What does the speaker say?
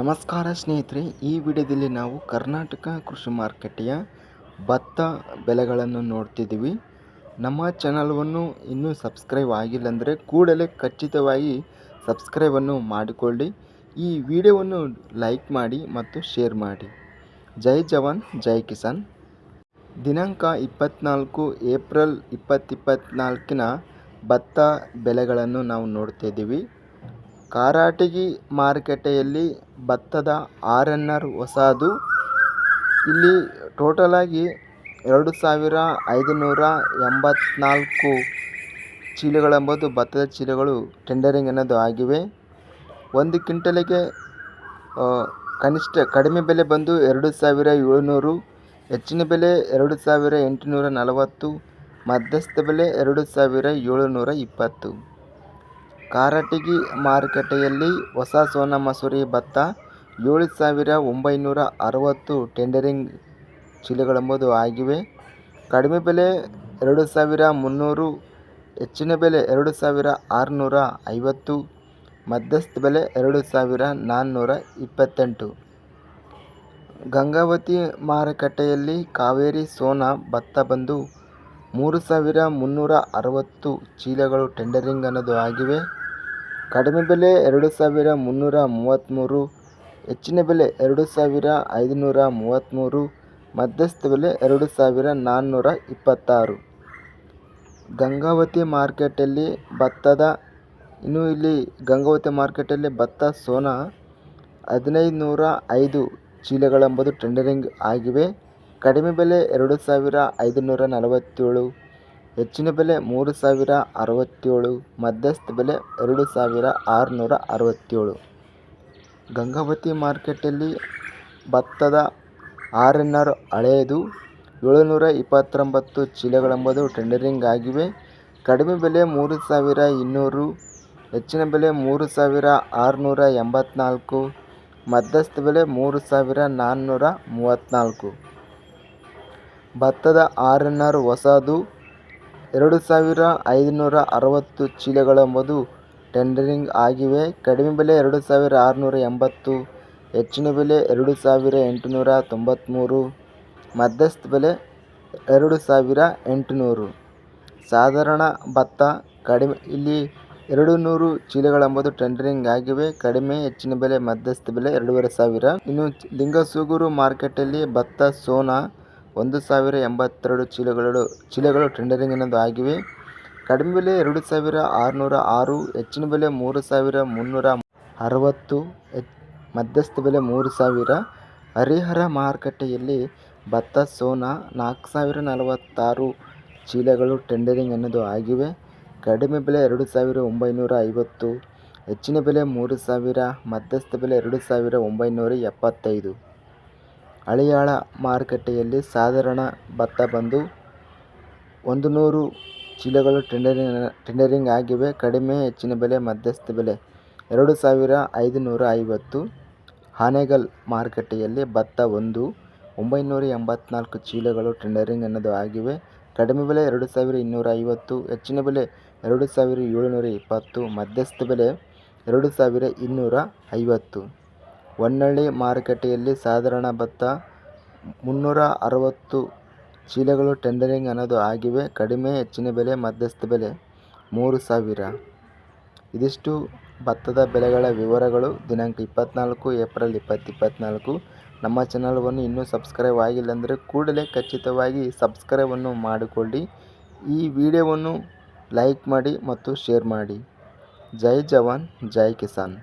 ನಮಸ್ಕಾರ ಸ್ನೇಹಿತರೆ, ಈ ವಿಡಿಯೋದಲ್ಲಿ ನಾವು ಕರ್ನಾಟಕ ಕೃಷಿ ಮಾರುಕಟ್ಟೆಯ ಭತ್ತ ಬೆಲೆಗಳನ್ನು ನೋಡ್ತಿದ್ದೀವಿ. ನಮ್ಮ ಚಾನಲ್ವನ್ನು ಇನ್ನೂ ಸಬ್ಸ್ಕ್ರೈಬ್ ಆಗಿಲ್ಲ ಅಂದರೆ ಕೂಡಲೇ ಖಚಿತವಾಗಿ ಸಬ್ಸ್ಕ್ರೈಬನ್ನು ಮಾಡಿಕೊಳ್ಳಿ. ಈ ವಿಡಿಯೋವನ್ನು ಲೈಕ್ ಮಾಡಿ ಮತ್ತು ಶೇರ್ ಮಾಡಿ. ಜೈ ಜವಾನ್, ಜೈ ಕಿಸಾನ್. ದಿನಾಂಕ ಇಪ್ಪತ್ತ್ನಾಲ್ಕು ಏಪ್ರಿಲ್ ಇಪ್ಪತ್ತಿಪ್ಪತ್ನಾಲ್ಕಿನ ಭತ್ತ ಬೆಲೆಗಳನ್ನು ನಾವು ನೋಡ್ತಿದ್ದೀವಿ. ಕಾರಾಟಗಿ ಮಾರುಕಟ್ಟೆಯಲ್ಲಿ ಭತ್ತದ ಆರ್ ಎನ್ ಆರ್ ಹೊಸದು, ಇಲ್ಲಿ ಟೋಟಲಾಗಿ ಎರಡು ಸಾವಿರ ಐದುನೂರ ಎಂಬತ್ನಾಲ್ಕು ಚೀಲಗಳೆಂಬುದು ಭತ್ತದ ಚೀಲಗಳು ಟೆಂಡರಿಂಗ್ ಅನ್ನೋದು ಆಗಿವೆ. ಒಂದು ಕ್ವಿಂಟಲಿಗೆ ಕನಿಷ್ಠ ಕಡಿಮೆ ಬೆಲೆ ಬಂದು ಎರಡು ಸಾವಿರ ಏಳುನೂರು, ಹೆಚ್ಚಿನ ಬೆಲೆ ಎರಡು ಸಾವಿರ ಎಂಟುನೂರ ನಲವತ್ತು, ಮಧ್ಯಸ್ಥ ಬೆಲೆ ಎರಡು ಸಾವಿರ ಏಳುನೂರ ಇಪ್ಪತ್ತು. ಕಾರಟಗಿ ಮಾರುಕಟ್ಟೆಯಲ್ಲಿ ಹೊಸ ಸೋನಾ ಮಸೂರಿ ಭತ್ತ ಏಳು ಸಾವಿರ ಒಂಬೈನೂರ ಅರವತ್ತು ಟೆಂಡರಿಂಗ್ ಚೀಲಗಳೆಂಬುದು ಆಗಿವೆ. ಕಡಿಮೆ ಬೆಲೆ ಎರಡು ಸಾವಿರ ಮುನ್ನೂರು, ಹೆಚ್ಚಿನ ಬೆಲೆ ಎರಡು ಸಾವಿರ ಆರುನೂರ ಐವತ್ತು, ಮಧ್ಯಸ್ಥ ಬೆಲೆ ಎರಡು ಸಾವಿರ ನಾನ್ನೂರ ಇಪ್ಪತ್ತೆಂಟು. ಗಂಗಾವತಿ ಮಾರುಕಟ್ಟೆಯಲ್ಲಿ ಕಾವೇರಿ ಸೋನಾ ಭತ್ತ ಬಂದು ಮೂರು ಸಾವಿರ ಮುನ್ನೂರ ಅರವತ್ತು ಚೀಲಗಳು ಟೆಂಡರಿಂಗ್ ಅನ್ನೋದು ಆಗಿವೆ. ಕಡಿಮೆ ಬೆಲೆ ಎರಡು ಸಾವಿರ ಮುನ್ನೂರ ಮೂವತ್ತ್ಮೂರು ಹೆಚ್ಚಿನ ಬೆಲೆ ಎರಡು ಸಾವಿರ ಐದುನೂರ ಮೂವತ್ತ್ಮೂರು ಮಧ್ಯಸ್ಥ ಬೆಲೆ ಎರಡು ಸಾವಿರ ನಾನ್ನೂರ ಇಪ್ಪತ್ತಾರು. ಗಂಗಾವತಿ ಮಾರ್ಕೆಟಲ್ಲಿ ಭತ್ತದ, ಇನ್ನು ಇಲ್ಲಿ ಗಂಗಾವತಿ ಮಾರ್ಕೆಟಲ್ಲಿ ಭತ್ತ, ಸೋನಾ ಹದಿನೈದು ನೂರ ಐದು ಚೀಲಗಳೆಂಬುದು ಟೆಂಡರಿಂಗ್ ಆಗಿವೆ. ಕಡಿಮೆ ಬೆಲೆ ಎರಡು ಸಾವಿರ ಐದುನೂರ ನಲವತ್ತೇಳು ಹೆಚ್ಚಿನ ಬೆಲೆ ಮೂರು ಸಾವಿರ ಅರವತ್ತೇಳು, ಮಧ್ಯಸ್ಥ ಬೆಲೆ ಎರಡು ಸಾವಿರ ಆರುನೂರ ಅರವತ್ತೇಳು. ಗಂಗಾವತಿ ಮಾರ್ಕೆಟಲ್ಲಿ ಭತ್ತದ ಆರ್ ಎನ್ ಆರ್ ಹಳೆಯದು, ಏಳುನೂರ ಇಪ್ಪತ್ತೊಂಬತ್ತು ಚೀಲಗಳೆಂಬುದು ಟೆಂಡರಿಂಗ್ ಆಗಿವೆ. ಕಡಿಮೆ ಬೆಲೆ ಮೂರು ಸಾವಿರ ಇನ್ನೂರು, ಹೆಚ್ಚಿನ ಬೆಲೆ ಮೂರು ಸಾವಿರ ಆರುನೂರ ಎಂಬತ್ನಾಲ್ಕು, ಮಧ್ಯಸ್ಥ ಬೆಲೆ ಮೂರು ಸಾವಿರ ನಾನ್ನೂರ ಮೂವತ್ತ್ನಾಲ್ಕು ಭತ್ತದ ಆರ್ ಎನ್ ಆರ್ ಹೊಸದು ಎರಡು ಸಾವಿರ ಐದುನೂರ ಅರವತ್ತು ಚೀಲಗಳೆಂಬುದು ಟೆಂಡರಿಂಗ್ ಆಗಿವೆ. ಕಡಿಮೆ ಬೆಲೆ ಎರಡು ಸಾವಿರ ಆರುನೂರ ಎಂಬತ್ತು, ಹೆಚ್ಚಿನ ಬೆಲೆ ಎರಡು ಸಾವಿರ ಎಂಟುನೂರ ತೊಂಬತ್ತ್ಮೂರು ಮಧ್ಯಸ್ಥ ಬೆಲೆ ಎರಡು ಸಾವಿರ ಎಂಟುನೂರು. ಸಾಧಾರಣ ಭತ್ತ ಕಡಿಮೆ, ಇಲ್ಲಿ ಎರಡು ನೂರು ಚೀಲಗಳೆಂಬುದು ಟೆಂಡರಿಂಗ್ ಆಗಿವೆ. ಕಡಿಮೆ, ಹೆಚ್ಚಿನ ಬೆಲೆ, ಮಧ್ಯಸ್ಥ ಬೆಲೆ ಎರಡೂವರೆ ಸಾವಿರ. ಇನ್ನು ಲಿಂಗಸೂಗೂರು ಮಾರ್ಕೆಟಲ್ಲಿ ಭತ್ತ, ಸೋನಾ ಒಂದು ಸಾವಿರ ಎಂಬತ್ತೆರಡು ಚೀಲಗಳು ಚೀಲಗಳು ಟೆಂಡರಿಂಗ್ ಅನ್ನೋದು ಆಗಿವೆ. ಕಡಿಮೆ ಬೆಲೆ ಎರಡು ಸಾವಿರ ಆರುನೂರ ಆರು, ಹೆಚ್ಚಿನ ಬೆಲೆ ಮೂರು ಸಾವಿರ ಮುನ್ನೂರ ಅರವತ್ತು ಮಧ್ಯಸ್ಥ ಬೆಲೆ ಮೂರು ಸಾವಿರ ಹರಿಹರ ಮಾರುಕಟ್ಟೆಯಲ್ಲಿ ಭತ್ತ, ಸೋನಾ, ನಾಲ್ಕು ಸಾವಿರ ನಲವತ್ತಾರು ಚೀಲಗಳು ಟೆಂಡರಿಂಗ್ ಅನ್ನೋದು ಆಗಿವೆ. ಕಡಿಮೆ ಬೆಲೆ ಎರಡು ಸಾವಿರ ಒಂಬೈನೂರ ಐವತ್ತು, ಹೆಚ್ಚಿನ ಬೆಲೆ ಮೂರು ಸಾವಿರ, ಮಧ್ಯಸ್ಥ ಬೆಲೆ ಎರಡು ಸಾವಿರ ಒಂಬೈನೂರ ಎಪ್ಪತ್ತೈದು. ಹಳಿಯಾಳ ಮಾರುಕಟ್ಟೆಯಲ್ಲಿ ಸಾಧಾರಣ ಭತ್ತ ಬಂದು ಒಂದು ನೂರು ಚೀಲಗಳು ಟೆಂಡರಿಂಗ್ ಟೆಂಡರಿಂಗ್ ಆಗಿವೆ. ಕಡಿಮೆ ಹೆಚ್ಚಿನ ಬೆಲೆ, ಮಧ್ಯಸ್ಥ ಬೆಲೆ. ಎರಡು ಸಾವಿರ ಐದುನೂರ ಐವತ್ತು ಆನೇಕಲ್ ಮಾರುಕಟ್ಟೆಯಲ್ಲಿ ಭತ್ತ ಒಂದು, ಒಂಬೈನೂರ ಎಂಬತ್ನಾಲ್ಕು ಚೀಲಗಳು ಟೆಂಡರಿಂಗ್ ಅನ್ನೋದು ಆಗಿವೆ. ಕಡಿಮೆ ಬೆಲೆ ಎರಡು ಸಾವಿರ ಇನ್ನೂರ ಐವತ್ತು, ಹೆಚ್ಚಿನ ಬೆಲೆ ಎರಡು ಸಾವಿರ ಏಳುನೂರ ಇಪ್ಪತ್ತು, ಮಧ್ಯಸ್ಥ ಬೆಲೆ ಎರಡು ಸಾವಿರ ಇನ್ನೂರ ಐವತ್ತು. ಹೊನ್ನಳ್ಳಿ ಮಾರುಕಟ್ಟೆಯಲ್ಲಿ ಸಾಧಾರಣ ಭತ್ತ ಮುನ್ನೂರ ಅರವತ್ತು ಚೀಲಗಳು ಟೆಂಡರಿಂಗ್ ಅನ್ನೋದು ಆಗಿವೆ. ಕಡಿಮೆ, ಹೆಚ್ಚಿನ ಬೆಲೆ, ಮಧ್ಯಸ್ಥ ಬೆಲೆ ಮೂರು ಸಾವಿರ. ಇದಿಷ್ಟು ಭತ್ತದ ಬೆಲೆಗಳ ವಿವರಗಳು. ದಿನಾಂಕ ಇಪ್ಪತ್ತ್ನಾಲ್ಕು ಏಪ್ರಿಲ್ ಇಪ್ಪತ್ತು ಇಪ್ಪತ್ತ್ನಾಲ್ಕು ನಮ್ಮ ಚಾನಲ್ವನ್ನು ಇನ್ನೂ ಸಬ್ಸ್ಕ್ರೈಬ್ ಆಗಿಲ್ಲ ಅಂದರೆ ಕೂಡಲೇ ಖಚಿತವಾಗಿ ಸಬ್ಸ್ಕ್ರೈಬನ್ನು ಮಾಡಿಕೊಳ್ಳಿ. ಈ ವಿಡಿಯೋವನ್ನು ಲೈಕ್ ಮಾಡಿ ಮತ್ತು ಶೇರ್ ಮಾಡಿ. ಜೈ ಜವಾನ್, ಜೈ ಕಿಸಾನ್.